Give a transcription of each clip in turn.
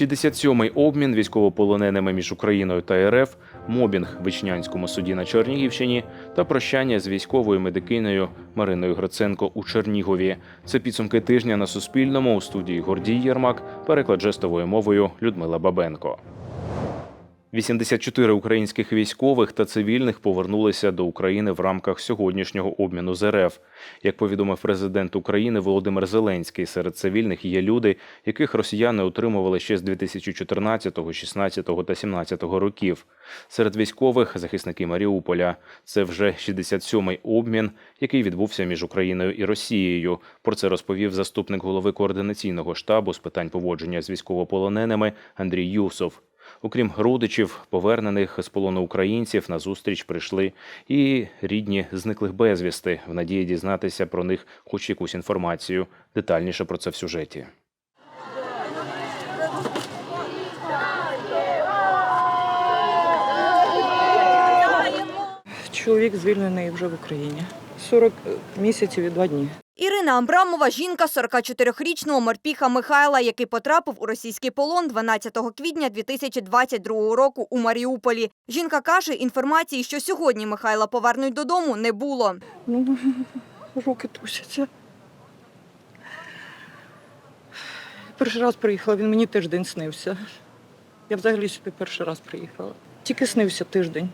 67-й обмін військовополоненими між Україною та РФ, мобінг в Ічнянському суді на Чернігівщині та прощання з військовою медикинею Мариною Гриценко у Чернігові. Це підсумки тижня на Суспільному у студії Гордій Єрмак, переклад жестовою мовою Людмила Бабенко. 84 українських військових та цивільних повернулися до України в рамках сьогоднішнього обміну з РФ. Як повідомив президент України Володимир Зеленський, серед цивільних є люди, яких росіяни утримували ще з 2014, 16 та 17 років. Серед військових захисники Маріуполя. Це вже 67-й обмін, який відбувся між Україною і Росією. Про це розповів заступник голови координаційного штабу з питань поводження з військовополоненими Андрій Юсов. Окрім родичів, повернених з полону українців, на зустріч прийшли і рідні зниклих безвісти в надії дізнатися про них хоч якусь інформацію. Детальніше про це в сюжеті. Чоловік звільнений вже в Україні. 40 місяців і 2 дні. Ірина Амбрамова – жінка 44-річного морпіха Михайла, який потрапив у російський полон 12 квітня 2022 року у Маріуполі. Жінка каже, інформації, що сьогодні Михайла повернуть додому, не було. Ну, руки трусяться. Перший раз приїхала, він мені тиждень снився. Я взагалі сюди перший раз приїхала. Тільки снився тиждень.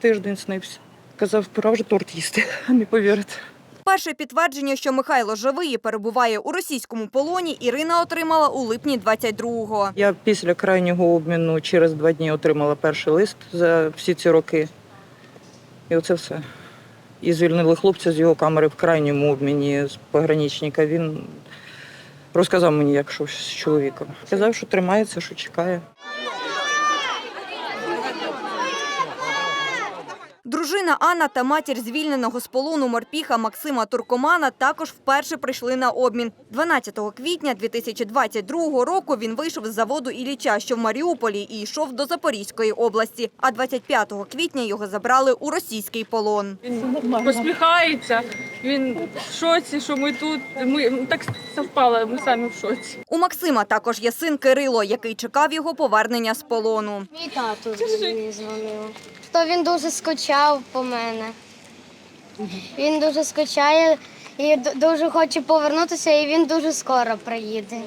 Тиждень снився. Казав, пора вже торт їсти, не повірите. Перше підтвердження, що Михайло живий і перебуває у російському полоні, Ірина отримала у липні 22-го. Я після крайнього обміну через два дні отримала перший лист за всі ці роки. І оце все. І звільнили хлопця з його камери в крайньому обміні з пограничника. Він розказав мені, як щось з чоловіком. Сказав, що тримається, що чекає. Дружина Анна та матір звільненого з полону морпіха Максима Туркомана також вперше прийшли на обмін. 12 квітня 2022 року він вийшов з заводу Ілліча, що в Маріуполі, і йшов до Запорізької області. А 25 квітня його забрали у російський полон. Він посміхається, він в шоці, що ми тут. Ми так совпало, ми самі в шоці. У Максима також є син Кирило, який чекав його повернення з полону. Мій тато мені дзвонив. То він дуже скучав по мене. Він дуже скучає і дуже хоче повернутися, і він дуже скоро приїде.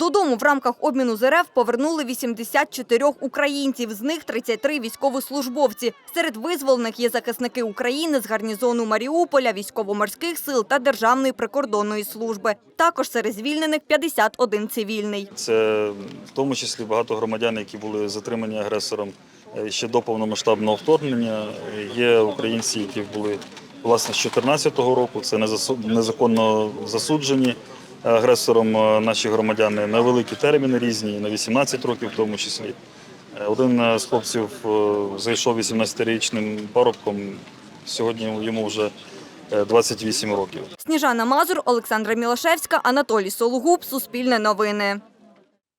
Додому в рамках обміну з РФ повернули 84 українців, з них 33 військовослужбовці. Серед визволених є захисники України з гарнізону Маріуполя, військово-морських сил та Державної прикордонної служби. Також серед звільнених 51 цивільний. Це в тому числі багато громадян, які були затримані агресором е, ще до повномасштабного вторгнення. Є українці, які були власне з 2014 року. Це незаконно засуджені агресором е, наші громадяни на великі терміни різні, на 18 років в тому числі. Е, Один е, з хлопців зайшов 18-річним парубком. Сьогодні йому вже е, 28 років. Сніжана Мазур, Олександра Мілашевська, Анатолій Сологуб. Суспільне новини.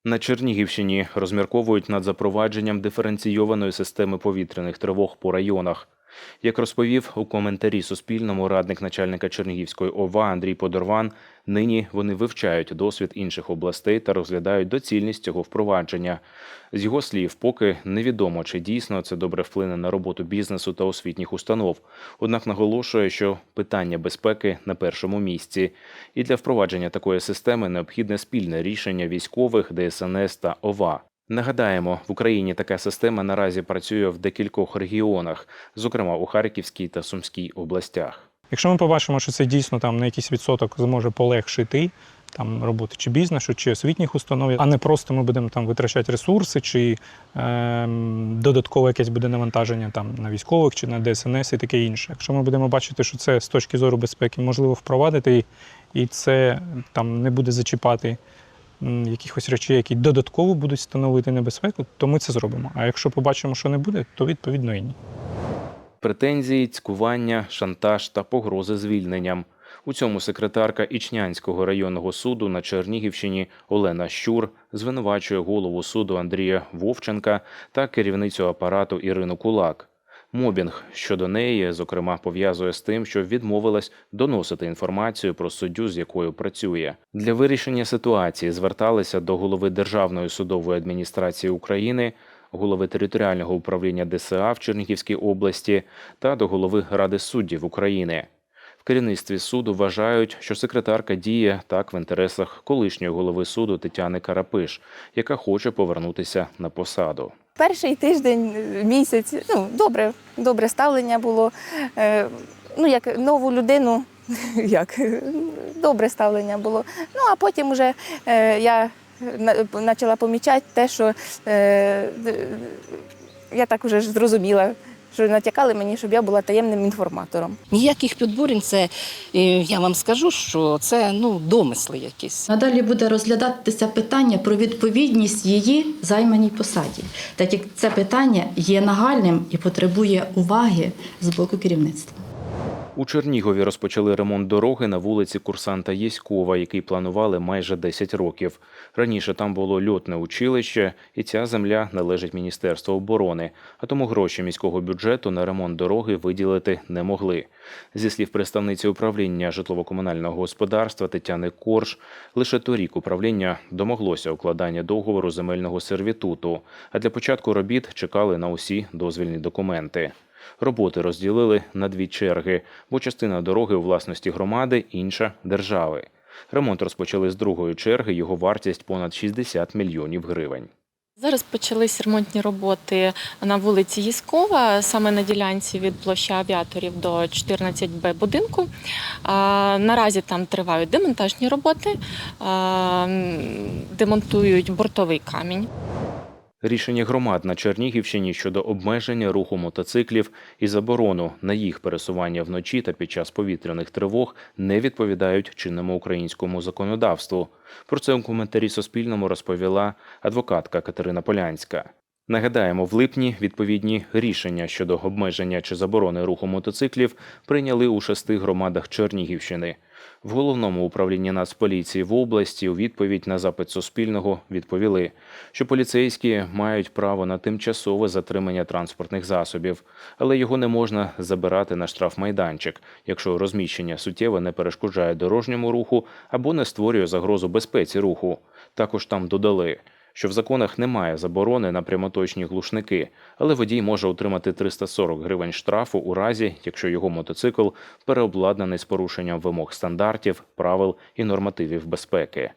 На Чернігівщині розмірковують над запровадженням диференційованої системи повітряних тривог по районах. Як розповів у коментарі Суспільному радник начальника Чернігівської ОВА Андрій Подорван, нині вони вивчають досвід інших областей та розглядають доцільність цього впровадження. З його слів, поки невідомо, чи дійсно це добре вплине на роботу бізнесу та освітніх установ. Однак наголошує, що питання безпеки на першому місці. І для впровадження такої системи необхідне спільне рішення військових, ДСНС та ОВА. Нагадаємо, в Україні така система наразі працює в декількох регіонах, зокрема у Харківській та Сумській областях. Якщо ми побачимо, що це дійсно там на якийсь відсоток зможе полегшити там роботи чи бізнесу, чи освітніх установ, а не просто ми будемо там витрачати ресурси, чи ем, додаткове якесь буде навантаження там на військових чи на ДСНС і таке інше. Якщо ми будемо бачити, що це з точки зору безпеки можливо впровадити, і, це там не буде зачіпати якихось речей, які додатково будуть становити небезпеку, то ми це зробимо. А якщо побачимо, що не буде, то відповідно і ні. Претензії, цькування, шантаж та погрози звільненням. У цьому секретарка Ічнянського районного суду на Чернігівщині Олена Щур звинувачує голову суду Андрія Вовченка та керівницю апарату Ірину Кулак. Мобінг щодо неї, зокрема, пов'язує з тим, що відмовилась доносити інформацію про суддю, з якою працює. Для вирішення ситуації зверталися до голови Державної судової адміністрації України, голови територіального управління ДСА в Чернігівській області та до голови Ради суддів України. В керівництві суду вважають, що секретарка діє так в інтересах колишньої голови суду Тетяни Карапиш, яка хоче повернутися на посаду. Перший тиждень, е, місяць, ну, добре, добре ставлення було. Е, ну, як нову людину, як добре ставлення було. Ну, а потім вже е, я почала помічати те, що я так вже зрозуміла, що натякали мені, щоб я була таємним інформатором. Ніяких підбурень, це е, я вам скажу, що це ну домисли якісь. Надалі буде розглядатися питання про відповідність її займаній посаді, так як це питання є нагальним і потребує уваги з боку керівництва. У Чернігові розпочали ремонт дороги на вулиці Курсанта Єськова, який планували майже 10 років. Раніше там було льотне училище, і ця земля належить Міністерству оборони, а тому гроші міського бюджету на ремонт дороги виділити не могли. Зі слів представниці управління житлово-комунального господарства Тетяни Корж, лише торік управління домоглося укладання договору земельного сервітуту, а для початку робіт чекали на усі дозвільні документи. Роботи розділили на дві черги, бо частина дороги у власності громади, інша держави. Ремонт розпочали з другої черги, його вартість понад 60 мільйонів гривень. Зараз почались ремонтні роботи на вулиці Єскова, саме на ділянці від площі авіаторів до 14Б будинку. Наразі там тривають демонтажні роботи, демонтують бортовий камінь. Рішення громад на Чернігівщині щодо обмеження руху мотоциклів і заборону на їх пересування вночі та під час повітряних тривог не відповідають чинному українському законодавству. Про це у коментарі Суспільному розповіла адвокатка Катерина Полянська. Нагадаємо, в липні відповідні рішення щодо обмеження чи заборони руху мотоциклів прийняли у шести громадах Чернігівщини. В головному управлінні Нацполіції в області у відповідь на запит Суспільного відповіли, що поліцейські мають право на тимчасове затримання транспортних засобів, але його не можна забирати на штрафмайданчик, якщо розміщення суттєво не перешкоджає дорожньому руху або не створює загрозу безпеці руху. Також там додали, що в законах немає заборони на прямоточні глушники, але водій може отримати 340 гривень штрафу у разі, якщо його мотоцикл переобладнаний з порушенням вимог стандартів, правил і нормативів безпеки.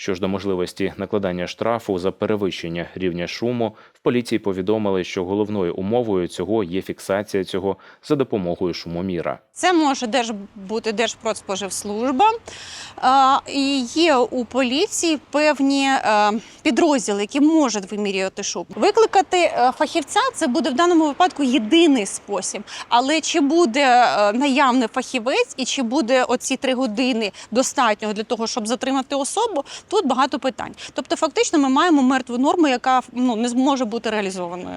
Що ж до можливості накладання штрафу за перевищення рівня шуму, в поліції повідомили, що головною умовою цього є фіксація цього за допомогою шумоміра. Це може держ бути Держпродспоживслужба. І є у поліції певні е, підрозділи, які можуть вимірювати шум. Викликати е, фахівця це буде в даному випадку єдиний спосіб. Але чи буде е, наявний фахівець і чи буде оці три години достатньо для того, щоб затримати особу, тут багато питань. Тобто, фактично, ми маємо мертву норму, яка ну не зможе бути реалізованою.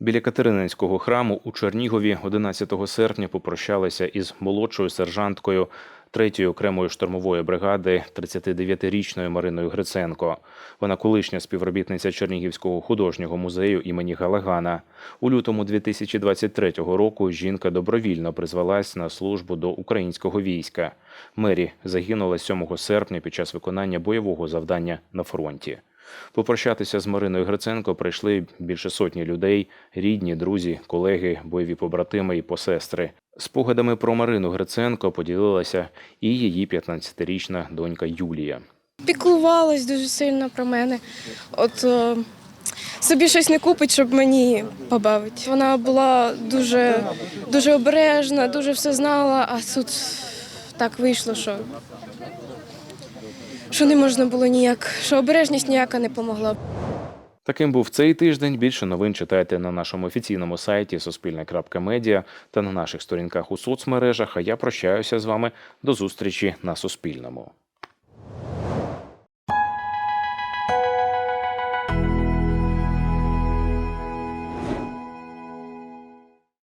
Біля Катерининського храму у Чернігові 11 серпня попрощалися із молодшою сержанткою 3-ї окремої штурмової бригади 39-річною Мариною Гриценко. Вона колишня співробітниця Чернігівського художнього музею імені Галагана. У лютому 2023 року жінка добровільно призвалась на службу до українського війська. Мері загинула 7 серпня під час виконання бойового завдання на фронті. Попрощатися з Мариною Гриценко прийшли більше сотні людей, рідні, друзі, колеги, бойові побратими і посестри. Спогадами про Марину Гриценко поділилася і її 15-річна донька Юлія. піклувалась дуже сильно про мене. От е, собі щось не купить, щоб мені побавити. Вона була дуже, дуже обережна, дуже все знала, а тут так вийшло, що, що не можна було ніяк, що обережність ніяка не помогла. Таким був цей тиждень. Більше новин читайте на нашому офіційному сайті Суспільне.Медіа та на наших сторінках у соцмережах. А я прощаюся з вами до зустрічі на Суспільному.